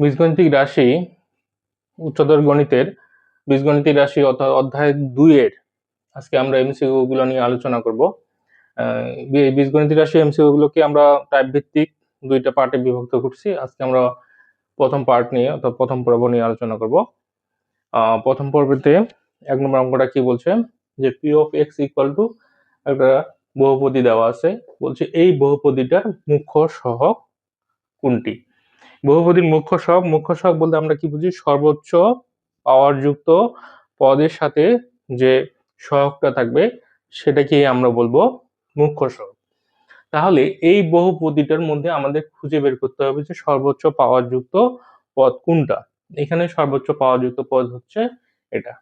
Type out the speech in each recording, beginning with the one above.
বীজগণিতিক রাশি উচ্চতর গণিতের, বীজগণিতিক রাশি অর্থাৎ অধ্যায় দুইয়ের, আজকে আমরা এমসিকিউ গুলো নিয়ে আলোচনা করব। বীজগণিতিক রাশি এমসিকিউ গুলোকে আমরা টাইপ ভিত্তিক দুইটা পার্টে বিভক্ত করছি। আজকে আমরা প্রথম পার্ট নিয়ে অর্থাৎ প্রথম পর্ব নিয়ে আলোচনা করব। প্রথম পর্বতে এক নম্বর অঙ্কটা কি বলছে? যে P of X equal to একটা বহুপদী দেওয়া আছে। বলছে এই বহুপদীটার মুখ্য সহগ কোনটি? বহুপদীর মুখ্য সহগ মুখ্য সহগ বলতে আমরা কি বুঝি? সর্বোচ্চ পাওয়ার যুক্ত পদের সাথে যে সহগটা থাকবে, সেটাকে আমরা বলব মুখ্য সহগ তাহলে এই বহুপদীটার মধ্যে আমাদের খুঁজে বের করতে হবে যে সর্বোচ্চ পাওয়ার যুক্ত পদ কোনটা। এখানে সর্বোচ্চ পাওয়ার যুক্ত পদ হচ্ছে এটা।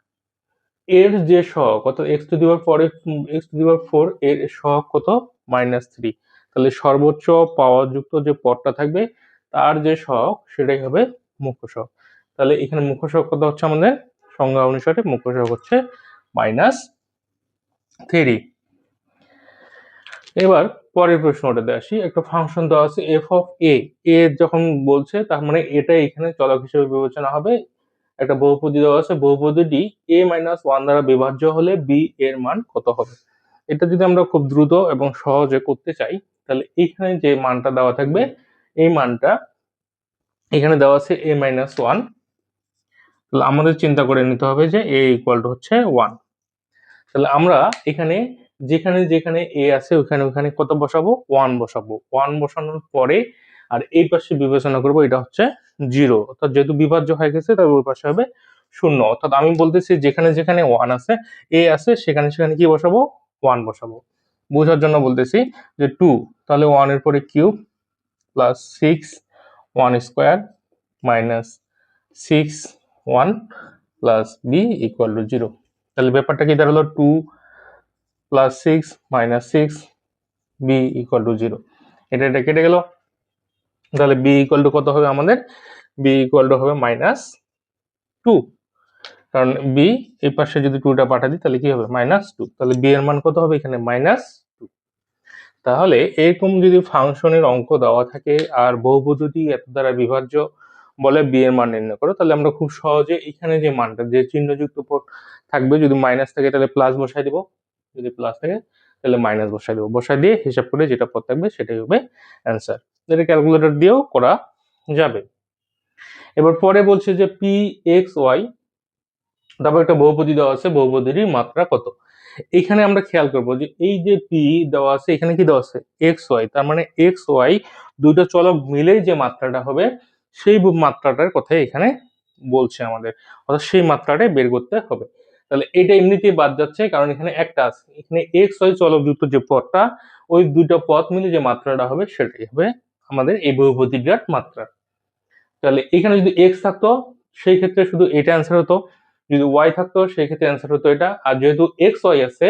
এর যে সহগ অর্থাৎ এক্স টু দিবার পরে এক্স টু দিবার ফোর এর সহগ কত? মাইনাস থ্রি তাহলে সর্বোচ্চ পাওয়ার যুক্ত যে পদটা থাকবে তার যে শখ, সেটাই হবে মুখ্য শখ। তাহলে এখানে মুখ্য সহগ কত হচ্ছে আমাদের? সংজ্ঞা অনুসারে মুখ্য শখ হচ্ছে মাইনাস থ্রি এবার পরের প্রশ্নটাতে আসি। একটা ফাংশন দেওয়া আছে এফ অফ এ এ যখন বলছে, তার মানে এটা এখানে চলক হিসেবে বিবেচনা হবে। একটা বহুপদী দেওয়া আছে, বহুপদীটি এ মাইনাস ওয়ান দ্বারা বিভাজ্য হলে বি এর মান কত হবে? এটা যদি আমরা খুব দ্রুত এবং সহজে করতে চাই, তাহলে এখানে যে মানটা দেওয়া থাকবে এই মানটা এখানে দেওয়া আছে এ মাইনাস ওয়ান তাহলে আমাদের চিন্তা করে নিতে হবে যে এ ইকুয়াল টু হচ্ছে ওয়ান তাহলে আমরা এখানে যেখানে যেখানে এ আছে ওখানে ওখানে কত বসাবো? ওয়ান বসাবো। ওয়ান বসানোর পরে আর এই পাশে বিবেচনা করব, এটা হচ্ছে জিরো অর্থাৎ যেহেতু বিভাজ্য হয়ে গেছে তার ওই পাশে হবে শূন্য। অর্থাৎ আমি বলতেছি যেখানে যেখানে ওয়ান আছে এ আছে, সেখানে সেখানে কি বসাবো? ওয়ান বসাবো। বোঝার জন্য বলতেছি যে টু তাহলে ওয়ানের পরে cube plus six one square minus six one plus B equal to zero তাহলে ব্যাপারটা কি দাঁড়াল? Two plus six minus six B equal to zero এটা এটা কেটে গেল। তাহলে বি ইকুয়াল টু কত হবে আমাদের? বি ইকুয়াল টু হবে মাইনাস টু কারণ বি এই পাশে যদি টুটা পাঠা দিই, তাহলে কি হবে? মাইনাস টু তাহলে বি এর মান কত হবে এখানে? মাইনাস তাহলে এরকম যদি ফাংশনের অঙ্ক দেওয়া থাকে আর বহুপদী এত দ্বারা বিভাজ্য বলে বি এর মান নির্ণয় করো, তাহলে আমরা খুব সহজে এখানে যে মানটা, যে চিহ্নযুক্ত থাকবে যদি মাইনাস থাকে, তাহলে প্লাস বসাই দিব। যদি প্লাস থাকে, তাহলে মাইনাস বসাই দিব। বসাই দিয়ে হিসাব করে যেটা পদ থাকবে সেটাই হবে অ্যান্সার এটা ক্যালকুলেটর দিয়েও করা যাবে। এবার পরে বলছে যে পি এক্স ওয়াই তারপর একটা বহুপদী দেওয়া আছে বহুপদীর মাত্রা কত? এখানে আমরা খেয়াল করব যে এই যে পি দেওয়া আছে, এখানে কি দেওয়া আছে? এক্স ওয়াই তার মানে এক্স ওয়াই দুটো চলক মিলে যে মাত্রাটা হবে, সেই মাত্রাটার কথাই এখানে বলছে আমাদের। অর্থাৎ সেই মাত্রাটাই বের করতে হবে। তাহলে এটা এমনিতেই বাদ যাচ্ছে, কারণ এখানে একটা আছে। এখানে এক্স ওয়াই চলক যুক্ত যে পথটা, ওই দুটো পথ মিলে যে মাত্রাটা হবে, সেটাই হবে আমাদের এই বহুপদীটার মাত্রা। তাহলে এখানে যদি এক্স থাকতো, সেই ক্ষেত্রে শুধু এটা অ্যান্সার হতো। যদি ওয়াই থাকতো, সেই ক্ষেত্রে অ্যান্সার হতো এটা। আর যেহেতু এক্স ওয়াই আছে,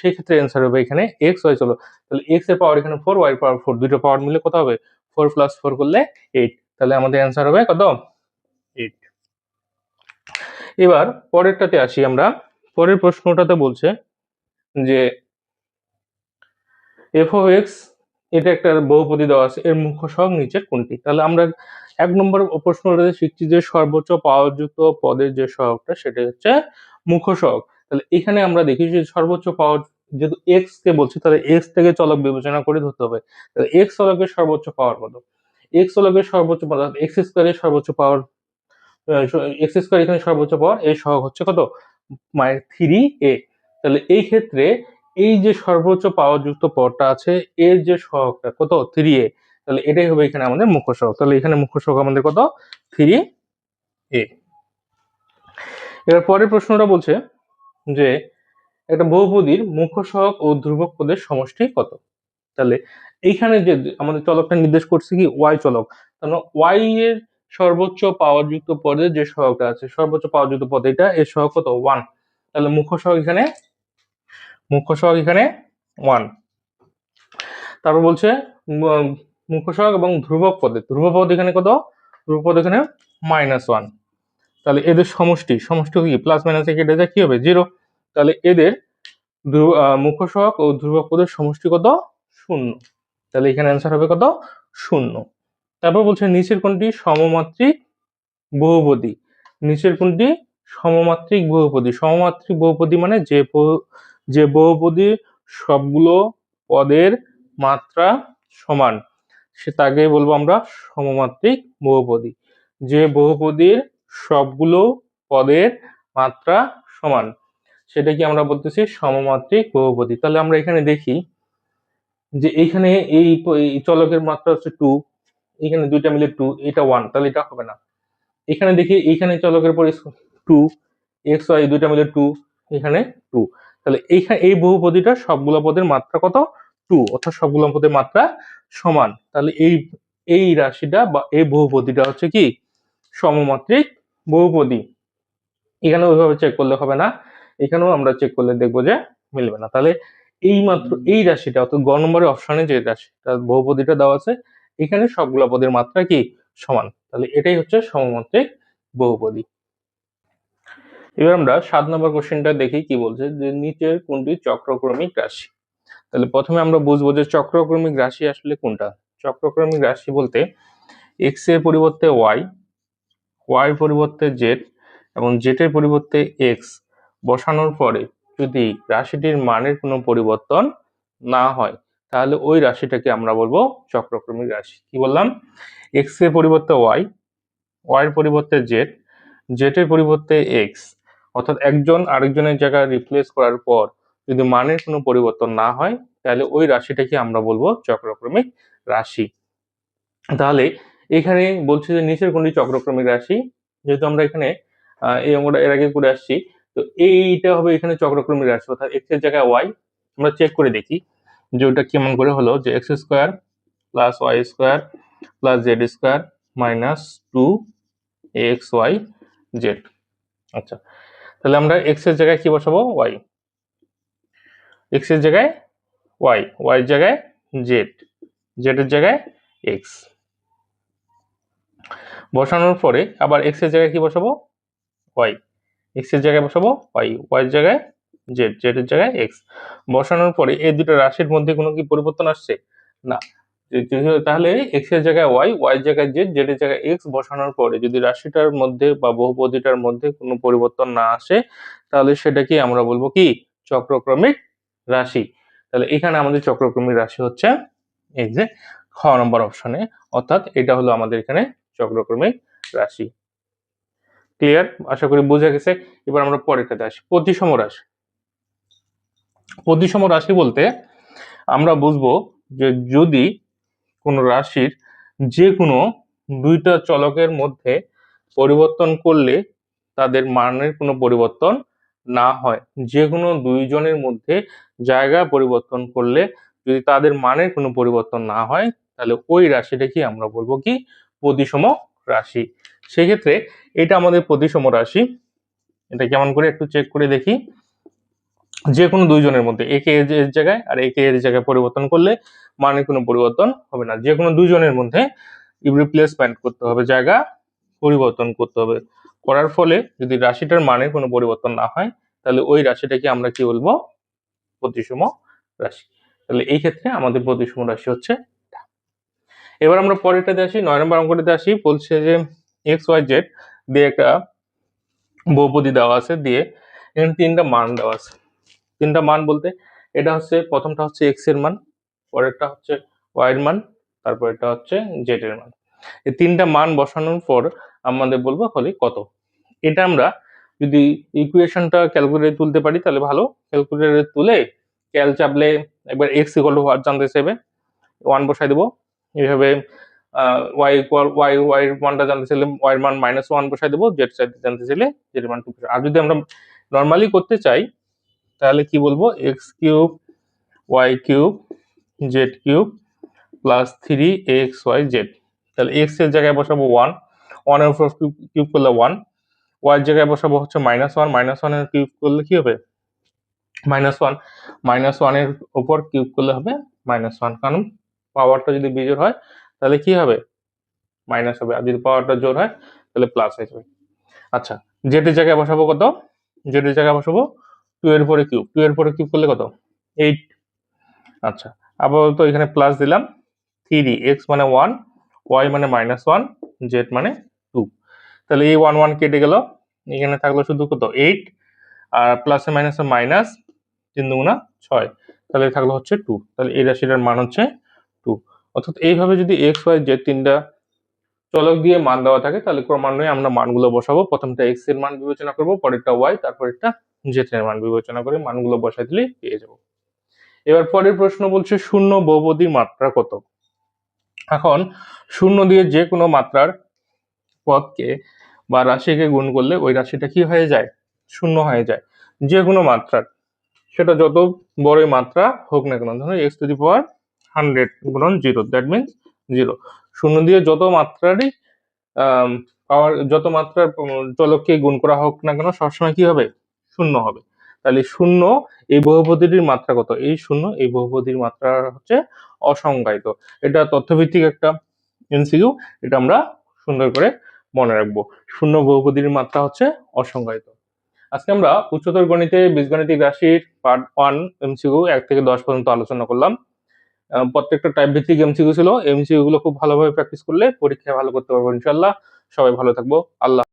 সেই ক্ষেত্রে অ্যান্সার হবে এখানে এক্স ওয়াই চলো। তাহলে এক্সের পাওয়ার এখানে ফোর ওয়াই পাওয়ার ফোর দুটো পাওয়ার মিলে কত হবে? ফোর প্লাস ফোর করলে এইট তাহলে আমাদের অ্যান্সার হবে কত? এইট এবার পরেরটাতে আসি আমরা। পরের প্রশ্নটাতে বলছে যে এফ এক্স এটা একটা বহুপদী দেওয়া আছে, এর মুখ্য সহগ নিচের কোনটি? তাহলে আমরা এক নম্বর প্রশ্নটাতে শিখছি যে সর্বোচ্চ পাওয়ারযুক্ত পদের যে সহগটা সেটা হচ্ছে মুখ্য সহগ। তাহলে এখানে আমরা দেখি যে সর্বোচ্চ পাওয়ার যেহেতু এক্স কে বলছি, তাহলে এক্স থেকে চলক বিবেচনা করে ধরতে হবে। তাহলে এক্স চলকের সর্বোচ্চ পাওয়ার কত? এক্স চলকের সর্বোচ্চ পাওয়ার এক্স স্কোয়ারের সর্বোচ্চ পাওয়ার এক্স স্কোয়ার এখানে সর্বোচ্চ পাওয়ার এই সহগ হচ্ছে কত? মাই থ্রি এ তাহলে এই ক্ষেত্রে এই যে সর্বোচ্চ পাওয়ার যুক্ত পদটা আছে, এর যে সহগটা কত? থ্রি এ তাহলে এটাই হবে এখানে আমাদের মুখ্য সহগ। তাহলে এখানে মুখ্য সহগ আমাদের কত? থ্রি এ এবার পরের প্রশ্নটা বলছে যে, একটা বহুপদীর মুখ্য সহগ ও ধ্রুবক পদের সমষ্টি কত? তাহলে এইখানে যে আমাদের চলকটা নির্দেশ করছে কি? ওয়াই চলক। তাহলে ওয়াই এর সর্বোচ্চ পাওয়ার যুক্ত পদের যে সহগটা আছে, সর্বোচ্চ পাওয়ার যুক্ত পদ এটা, এর সহগ কত? ওয়ান তাহলে মুখ্য সহগ এখানে, মুখ্য সহগ এখানে ওয়ান তারপর বলছে সহগ এবং ধ্রুবক পদে ধ্রুবক পদ এখানে কত? ধ্রুবক পদ এখানে মাইনাস ওয়ান তাহলে এদের সমষ্টি সমষ্টি কি? প্লাস মাইনাস কেটে যায় কি হবে? জিরো তাহলে এদের আহ, ও ধ্রুবক পদের সমষ্টি কত? শূন্য। তাহলে এখানে অ্যান্সার হবে কত? শূন্য। তারপর বলছে নিচের কোনটি? সমমাত্রিক বহুপদী। নিচের কোনটি? সমমাত্রিক বহুপদী। সমমাত্রিক বহুপদী মানে যে যে বহুপদী সবগুলো পদের মাত্রা সমান। সে তাকে বলব আমরা সমমাত্রিক বহুপদী। যে বহুপদীর সবগুলো পদের মাত্রা সমান সেটা কি আমরা বলতেছি সমমাত্রিক বহুপদী। তাহলে আমরা এখানে দেখি যে এইখানে এই চলকের মাত্রা হচ্ছে টু এখানে দুইটা মিলে টু এটা ওয়ান তাহলে এটা হবে না। এখানে দেখি এইখানে চলকের পরে টু এক্স ওয়াই দুইটা মিলে টু এখানে টু তাহলে এইখানে এই বহুপদীটা সবগুলো পদের মাত্রা কত? টু অর্থাৎ সবগুলো পদের মাত্রা সমান। তাহলে এই এই রাশিটা বা এই বহুপদীটা হচ্ছে কি? সমমাত্রিক বহুপদী। এখানে ওইভাবে চেক করলে হবে না। এখানেও আমরা চেক করলে দেখব যে মিলবে না। তাহলে এই মাত্র এই রাশিটা অর্থাৎ গ নম্বরের অপশনে যে রাশিটা বহুপদীটা দেওয়া আছে এখানে সবগুলা পদের মাত্রা কি? সমান। তাহলে এটাই হচ্ছে সমমাত্রিক বহুপদী। এবার আমরা সাত নম্বর কোশ্চেনটা দেখি কি বলছে? যে নিচের কোনটি চক্রক্রমিক রাশি? তাহলে প্রথমে আমরা বুঝব যে চক্রক্রমিক রাশি আসলে কোনটা? চক্রক্রমিক রাশি বলতে এক্সের পরিবর্তে ওয়াই ওয়াই পরিবর্তে জেড এবং জেটের পরিবর্তে এক্স বসানোর পরে যদি রাশিটির মানের কোনো পরিবর্তন না হয়, তাহলে ওই রাশিটাকে আমরা বলব চক্রক্রমিক রাশি। কি বললাম? এক্সের পরিবর্তে ওয়াই ওয়াই এর পরিবর্তে জেড জেটের পরিবর্তে এক্স অর্থাৎ একজন আরেকজনের জায়গায় রিপ্লেস করার পর যদি মানের কোনো পরিবর্তন না হয়, তাহলে ওই রাশিটাকে আমরা বলব চক্রক্রমিক রাশি। তাহলে এখানে বলছে যে নিচের কোনটি চক্রক্রমিক রাশি? যেহেতু আমরা এখানে এই অঙ্গটা এর আগে করে আসছি, তো এইটা হবে এখানে চক্রক্রমিক রাশি, অর্থাৎ এক্সের জায়গায় ওয়াই আমরা চেক করে দেখি যে ওটা কেমন করে হলো, যে X square plus Y square plus Z square minus two X Y Z আচ্ছা তাহলে আমরা এক্সের জায়গায় কি বসাবো? ওয়াই এক্সের জায়গায় ওয়াই ওয়াই এর জায়গায় জেড জেড এর জায়গায় এক্স বসানোর পরে আবার এক্সের জায়গায় কি বসাবো ওয়াই এক্সের জায়গায় বসাবো ওয়াই ওয়াই এর জায়গায় জেড জেড এর জায়গায় এক্স বসানোর পরে এই দুটো রাশির মধ্যে কোনো কি পরিবর্তন আসছে না তাহলে এক্সের জায়গায় ওয়াই ওয়াই জায়গায় জেড জেড এর জায়গায় এক্স বসানোর পরে যদি রাশিটার মধ্যে বা বহুপদীটার মধ্যে কোনো পরিবর্তন না আসে তাহলে সেটাকে আমরা বলব কি চক্রক্রমিক রাশি। তাহলে এখানে আমাদের চক্রক্রমিক রাশি হচ্ছে এই যে খ নম্বর অপশনে, অর্থাৎ এটা হলো আমাদের এখানে চক্রক্রমিক রাশি। ক্লিয়ার আশা করি বোঝা গেছে। এবার আমরা পরেরটাতে আসি। প্রতিসম রাশি। প্রতিসম রাশি বলতে আমরা বুঝব যে যদি কোনো রাশির যে কোনো দুইটা চলকের মধ্যে পরিবর্তন করলে তাদের মানের কোনো পরিবর্তন না হয়। যে কোনো দুইজনের মধ্যে জায়গা পরিবর্তন করলে যদি তাদের মানের কোনো পরিবর্তন না হয়, তাহলে ওই রাশিটাকে আমরা বলব কি? প্রতিসম রাশি। সেক্ষেত্রে এটা আমাদের প্রতিসম রাশি। এটা কেমন করে একটু চেক করে দেখি। যে কোনো দুইজনের মধ্যে, একে এর জায়গায় আর একে এর জায়গায় পরিবর্তন করলে মানের কোনো পরিবর্তন হবে না। যে কোনো দুইজনের মধ্যে রিপ্লেসমেন্ট করতে হবে, জায়গা পরিবর্তন করতে হবে। করার ফলে যদি রাশিটার মানের কোনো পরিবর্তন না হয়, তাহলে ওই রাশিটাকে আমরা কি বলব? প্রতিসম রাশি। তাহলে এই ক্ষেত্রে আমাদের প্রতিসম রাশি হচ্ছে এবার আমরা পরেরটাতে আসি, নয় নম্বর অঙ্কটাতে আসি, বলছে যে এক্স ওয়াই জেড দিয়ে একটা বহুপদী দেওয়া আছে, দিয়ে এখানে তিনটা মান দেওয়া আছে। তিনটা মান বলতে এটা হচ্ছে, প্রথমটা হচ্ছে এক্সের মান, পরেরটা হচ্ছে ওয়াই এর মান তারপর এটা হচ্ছে জেড এর মান। এই তিনটা মান বসানোর পর আমাদের বলব হলে কত। এটা আমরা যদি ইকুয়েশনটা ক্যালকুলেটরে তুলতে পারি, তাহলে ভালো। ক্যালকুলেটরে তুলে ক্যাল চাপলে একবার এক্স ইকুয়াল টু জানতে চাইবে। ওয়ান বসাই দেবো। এইভাবে ওয়াই ইকুয়াল ওয়াই ওয়াই মানটা জানতে চাইলে ওয়াই মান মাইনাস ওয়ান বসাই দেবো। জেড জানতে চাইলে জেড মান টু আর যদি আমরা নর্মালি করতে চাই, তাহলে কি বলব? X cube Y cube Z cube plus three X Y Z তাহলে এক্সের জায়গায় বসাবো ওয়ান ওয়ানের উপর কিউব করলে ওয়ান ওয়াই জায়গায় বসাবো হচ্ছে মাইনাস ওয়ান মাইনাস ওয়ানের কিউব করলে কি হবে? মাইনাস ওয়ান মাইনাস ওয়ানের উপর কিউব করলে হবে মাইনাস ওয়ান কারণ পাওয়ারটা যদি বিজোড় হয়, তাহলে কি হবে? মাইনাস হবে। আর যদি পাওয়ারটা জোর হয়, তাহলে প্লাস হয়ে যাবে। আচ্ছা জেডের জায়গায় বসাবো কত? জেডের জায়গায় বসাবো টু এর পরে কিউব টু এর পরে কিউব করলে কত? এইট আচ্ছা আপাতত এখানে প্লাস দিলাম। থ্রি এক্স মানে ওয়ান ওয়াই মানে মাইনাস ওয়ান জেড মানে তাহলে এই ওয়ান ওয়ান কেটে গেল। এখানে থাকল শুধু কত? এইট আর প্লাসে মাইনাসে মাইনাস তিন দুগুণা ছয়। তাহলে থাকল হচ্ছে টু তাহলে এই রাশিটার মান হচ্ছে টু অর্থাৎ এইভাবে যদি এক্স ওয়াই জেড তিনটা চলক দিয়ে মান দেওয়া থাকে, তাহলে ক্রমান্বয়ে আমরা মানগুলো বসাবো। প্রথমটা এক্সের মান বিবেচনা করব, পরেরটা ওয়াই তারপরেরটা জেড এর মান বিবেচনা করে মানগুলো বসাই দিলে পেয়ে যাব। এবার পরের প্রশ্ন বলছে, শূন্য বহুপদীর মাত্রা কত? এখন, শূন্য দিয়ে যে কোনো মাত্রার পদকে বা রাশিকে গুণ করলে ওই রাশিটা কি হয়ে যায়? শূন্য হয়ে যায়। যে কোনো মাত্রার। সেটা যত বড়ই মাত্রা হোক না কেন, ধরুন X to the power hundred গুণন জিরো দ্যাট মিনস জিরো শূন্য দিয়ে যত মাত্রারই পাওয়ার যত মাত্রার চলককে গুণ করা হোক না কেন, সবসময় কি হবে? শূন্য হবে। তাহলে শূন্য এই বহুপদীটির মাত্রা কত? এই শূন্য এই বহুপদীর মাত্রা হচ্ছে অসংজ্ঞায়িত। এটা তথ্যভিত্তিক একটা এমসিকিউ। এটা আমরা সুন্দর করে মনে রাখব। শূন্য বহুপদীর মাত্রা হচ্ছে অসংজ্ঞায়িত। আজকে আমরা উচ্চতর গণিতে বীজগণিতিক রাশির পার্ট ওয়ান এমসিকিউ এক থেকে দশ পর্যন্ত আলোচনা করলাম। প্রত্যেকটা টাইপ ভিত্তিক এমসিকিউ ছিল এমসিকিউ গুলো খুব ভালোভাবে প্র্যাকটিস করলে পরীক্ষায় ভালো করতে পারব ইনশাল্লাহ সবাই ভালো থাকব। আল্লাহ